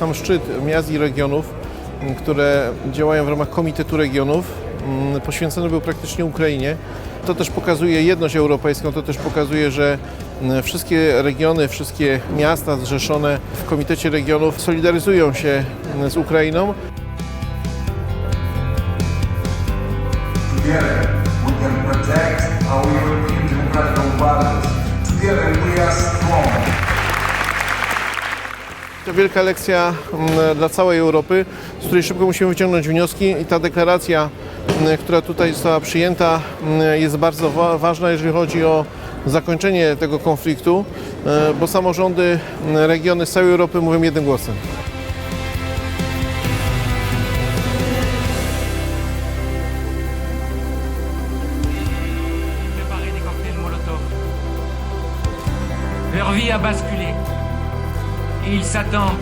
sam szczyt miast i regionów, które działają w ramach Komitetu Regionów, poświęcony był praktycznie Ukrainie. To też pokazuje jedność europejską, to też pokazuje, że wszystkie regiony, wszystkie miasta zrzeszone w Komitecie Regionów solidaryzują się z Ukrainą. Together, we can protect our European wielka lekcja mm, dla całej Europy, z której szybko musimy wyciągnąć wnioski i ta deklaracja, mm, która tutaj została przyjęta, mm, jest bardzo wa- ważna, jeżeli chodzi o zakończenie tego konfliktu, e, bo samorządy, regiony z całej Europy mówią jednym głosem. Leur vie a basculé. Il s'attend